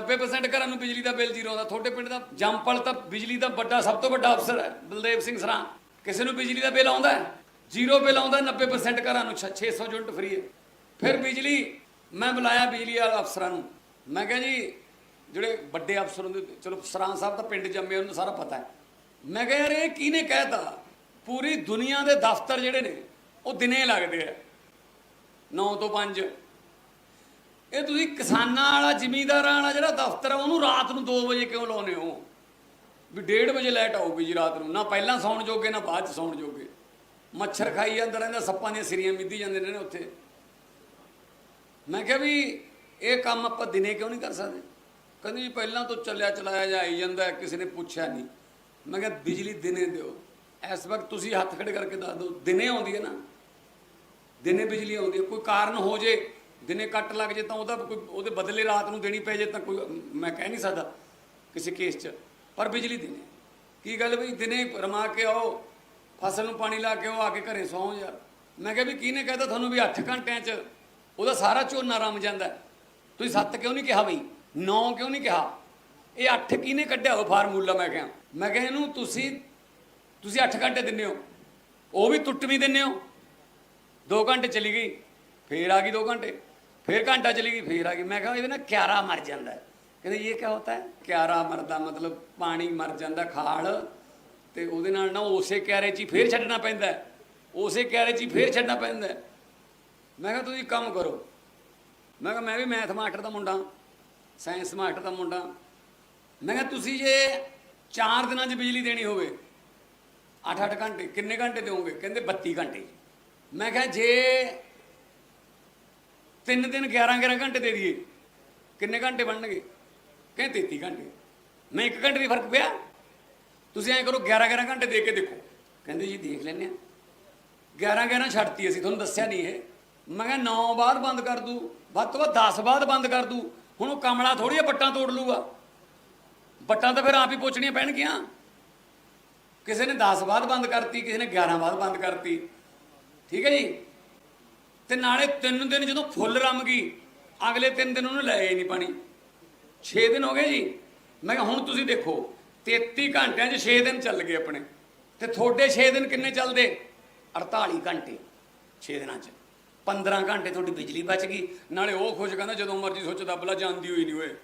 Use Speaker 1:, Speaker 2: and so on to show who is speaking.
Speaker 1: 90% ਘਰਾਂ ਨੂੰ ਬਿਜਲੀ ਦਾ ਬਿੱਲ ਜ਼ੀਰੋ ਆਉਂਦਾ ਤੁਹਾਡੇ ਪਿੰਡ ਦਾ ਜੰਪਲ ਤਾਂ ਬਿਜਲੀ ਦਾ ਵੱਡਾ, ਸਭ ਤੋਂ ਵੱਡਾ ਅਫਸਰ ਹੈ, ਬਲਦੇਵ ਸਿੰਘ ਸਰਾਂ। ਕਿਸੇ ਨੂੰ ਬਿਜਲੀ ਦਾ ਬਿੱਲ ਆਉਂਦਾ ਹੈ? ਜ਼ੀਰੋ ਬਿੱਲ ਆਉਂਦਾ 90% ਘਰਾਂ ਨੂੰ 600 ਯੂਨਿਟ ਫ੍ਰੀ ਹੈ। ਫਿਰ ਬਿਜਲੀ, ਮੈਂ ਬੁਲਾਇਆ ਬਿਜਲੀ ਵਾਲੇ ਅਫਸਰਾਂ ਨੂੰ। ਮੈਂ ਕਿਹਾ ਜੀ, ਜਿਹੜੇ ਵੱਡੇ ਅਫਸਰ ਹੁੰਦੇ, ਚਲੋ ਸਰਾਂ ਸਾਹਿਬ ਤਾਂ ਪਿੰਡ ਜੰਮੇ, ਉਹਨੂੰ ਸਾਰਾ ਪਤਾ ਹੈ। ਮੈਂ ਕਿਹਾ, ਯਾਰ, ਇਹ ਕਿਹਨੇ ਕਹਿਤਾ ਪੂਰੀ ਦੁਨੀਆ ਦੇ ਦਫ਼ਤਰ ਜਿਹੜੇ ਨੇ, ਉਹ ਦਿਨੇ ਲੱਗਦੇ ਆ। 9 ਤੋਂ 5 ਇਹ ਤੁਸੀਂ ਕਿਸਾਨਾਂ ਵਾਲਾ, ਜ਼ਿਮੀਂਦਾਰਾਂ ਵਾਲਾ ਜਿਹੜਾ ਦਫ਼ਤਰ ਆ, ਉਹਨੂੰ ਰਾਤ ਨੂੰ 2 ਵਜੇ ਕਿਉਂ ਲਾਉਨੇ ਹੋ? ਵੀ 1:30 ਵਜੇ ਲਾਈਟ ਆਊਗੀ ਜੀ ਰਾਤ ਨੂੰ। ਨਾ ਪਹਿਲਾਂ ਸੌਣ ਜੋਗੇ, ਨਾ ਬਾਅਦ ਚ ਸੌਣ ਜੋਗੇ। ਮੱਛਰ ਖਾਈ ਜਾਂਦਾ ਰਹਿੰਦਾ, ਸੱਪਾਂ ਦੀਆਂ ਸਿਰੀਆਂ ਮਿੱਧੀ ਜਾਂਦੇ ਨੇ ਉੱਥੇ। ਮੈਂ ਕਿਹਾ ਵੀ ਇਹ ਕੰਮ ਆਪਾਂ ਦਿਨੇ ਕਿਉਂ ਨਹੀਂ ਕਰ ਸਕਦੇ? ਕਹਿੰਦੇ ਜੀ ਪਹਿਲਾਂ ਤੋਂ ਚੱਲਿਆ ਚਲਾਇਆ ਜਾਈ ਜਾਂਦਾ ਕਿਸੇ ਨੇ ਪੁੱਛਿਆ ਨਹੀਂ। ਮੈਂ ਕਿਹਾ ਬਿਜਲੀ ਦਿਨੇ ਦਿਓ। ਇਸ ਵਕਤ ਤੁਸੀਂ ਹੱਥ ਖੜੇ ਕਰਕੇ ਦੱਸ ਦਿਓ, ਦਿਨੇ ਆਉਂਦੀ ਹੈ ਨਾ? ਦਿਨੇ ਬਿਜਲੀ ਆਉਂਦੀ ਹੈ। ਕੋਈ ਕਾਰਨ ਹੋ ਜੇ ਦਿਨੇ ਕੱਟ ਲੱਗ ਜੇ ਤਾਂ ਉਹਦਾ ਕੋਈ ਉਹਦੇ ਬਦਲੇ ਰਾਤ ਨੂੰ ਦੇਣੀ ਪੈ ਜੇ ਤਾਂ ਕੋਈ, ਮੈਂ ਕਹਿ ਨਹੀਂ ਸਕਦਾ ਕਿਸੇ ਕੇਸ 'ਚ, ਪਰ ਬਿਜਲੀ ਦਿਨੇ। ਕੀ ਗੱਲ ਵੀ ਦਿਨੇ ਰਮਾ ਕੇ ਆਓ, ਫਸਲ ਨੂੰ ਪਾਣੀ ਲਾ ਕੇ ਆਓ, ਆ ਕੇ ਘਰੇ ਸੌਂ ਯਾਰ। ਮੈਂ ਕਿਹਾ ਵੀ ਕਿਹਨੇ ਕਹਿਤਾ ਤੁਹਾਨੂੰ ਵੀ 8 ਘੰਟਿਆਂ 'ਚ ਉਹਦਾ ਸਾਰਾ ਝੋਨਾ ਰਮ ਜਾਂਦਾ ਤੁਸੀਂ 7 ਕਿਉਂ ਨਹੀਂ ਕਿਹਾ ਬਈ? 9 ਕਿਉਂ ਨਹੀਂ ਕਿਹਾ? ਇਹ 8 ਕਿਹਨੇ ਕੱਢਿਆ ਉਹ ਫਾਰਮੂਲਾ ਮੈਂ ਕਿਹਾ। ਮੈਂ ਕਿਹਾ ਇਹਨੂੰ ਤੁਸੀਂ ਤੁਸੀਂ 8 ਘੰਟੇ ਦਿੰਦੇ ਹੋ। ਉਹ ਵੀ ਟੁੱਟ ਵੀ ਦਿੰਦੇ ਹੋ। 2 ਘੰਟੇ ਚਲੀ ਗਈ, ਫੇਰ ਆ ਗਈ 2 ਘੰਟੇ। ਫੇਰ ਘੰਟਾ ਚਲੀ ਗਈ, ਫੇਰ ਆ ਗਈ। ਮੈਂ ਕਿਹਾ ਇਹਦੇ ਨਾਲ ਕਿਆਰਾ ਮਰ ਜਾਂਦਾ। ਕਹਿੰਦੇ ਇਹ ਕੀ ਹੁੰਦਾ ਹੈ? ਕਿਆਰਾ ਮਰਦਾ ਮਤਲਬ ਪਾਣੀ ਮਰ ਜਾਂਦਾ, ਖਾਲ। ਤੇ ਉਹਦੇ ਨਾਲ ਨਾ ਉਸੇ ਕਿਆਰੇ 'ਚ ਹੀ ਫੇਰ ਛੱਡਣਾ ਪੈਂਦਾ ਉਸੇ ਕਿਆਰੇ 'ਚ ਹੀ ਫੇਰ ਛੱਡਣਾ ਪੈਂਦਾ ਮੈਂ ਕਿਹਾ ਤੁਸੀਂ ਕੰਮ ਕਰੋ। ਮੈਂ ਕਿਹਾ ਮੈਂ ਵੀ ਮੈਥ ਮਾਸਟਰ ਦਾ ਮੁੰਡਾ ਸਾਇੰਸ ਮਾਸਟਰ ਦਾ ਮੁੰਡਾ। ਮੈਂ ਕਿਹਾ ਤੁਸੀਂ ਜੇ 4 ਦਿਨਾਂ 'ਚ ਬਿਜਲੀ ਦੇਣੀ ਹੋਵੇ 8-8 ਘੰਟੇ, ਕਿੰਨੇ ਘੰਟੇ ਦਿਓਗੇ? ਕਹਿੰਦੇ 32 ਘੰਟੇ। ਮੈਂ ਕਿਹਾ ਜੇ ਤਿੰਨ ਦਿਨ 11-11 ਘੰਟੇ ਦੇ ਦਈਏ। ਕਿੰਨੇ ਘੰਟੇ ਬਣਨਗੇ? ਕਹਿੰਦੇ 33 ਘੰਟੇ। ਮੈਂ 1 ਘੰਟੇ ਦੀ ਫ਼ਰਕ ਪਿਆ? ਤੁਸੀਂ ਐਂ ਕਰੋ 11-11 ਘੰਟੇ ਦੇ ਕੇ ਦੇਖੋ। ਕਹਿੰਦੇ ਜੀ ਦੇਖ ਲੈਂਦੇ ਆ 11-11 ਛੱਡਤੀ ਅਸੀਂ, ਤੁਹਾਨੂੰ ਦੱਸਿਆ ਨਹੀਂ ਇਹ। ਮੈਂ ਕਿਹਾ 9 ਬਾਅਦ ਬੰਦ ਕਰ ਦੂ। ਵੱਧ ਤੋਂ ਵੱਧ 10 ਬਾਅਦ ਬੰਦ ਕਰ ਦੂ। ਹੁਣ ਉਹ ਕਮਲਾ ਥੋੜੀ ਆ ਬੱਟਾਂ ਤੋੜ ਲੂਗਾ ਬੱਟਾਂ ਤਾਂ ਫਿਰ ਆਪ ਹੀ ਪੋਚਣੀਆਂ ਪੈਣਗੀਆਂ। ਕਿਸੇ ਨੇ 10 ਬਾਅਦ ਬੰਦ ਕਰਤੀ, ਕਿਸੇ ਨੇ 11 ਬਾਅਦ ਬੰਦ ਕਰਤੀ। ਠੀਕ ਹੈ ਜੀ? ਤੇ ਨਾਲੇ ਤਿੰਨ ਦਿਨ ਜਦੋਂ ਫੁੱਲ ਰਮ ਗਈ, ਅਗਲੇ ਤਿੰਨ ਦਿਨ ਉਹਨੂੰ ਲੈ ਹੀ ਨਹੀਂ ਪਾਣੀ। 6 ਦਿਨ ਹੋ ਗਏ ਜੀ। ਮੈਂ ਕਿਹਾ, ਹੁਣ ਤੁਸੀਂ ਦੇਖੋ 33 ਘੰਟਿਆਂ 'ਚ 6 ਦਿਨ ਚੱਲ ਗਏ ਆਪਣੇ। ਤੇ ਤੁਹਾਡੇ 6 ਦਿਨ ਕਿੰਨੇ ਚੱਲਦੇ? 48 ਘੰਟੇ 6 ਦਿਨਾਂ 'ਚ। 15 ਘੰਟੇ ਤੁਹਾਡੀ ਬਿਜਲੀ ਬਚ ਗਈ। ਨਾਲੇ ਉਹ ਖੁਸ਼ ਕਹਿੰਦਾ, ਜਦੋਂ ਮਰਜ਼ੀ ਸੁੱਚ ਦੱਬ ਜਾਂਦੀ ਹੋਈ ਨਹੀਂ ਓਏ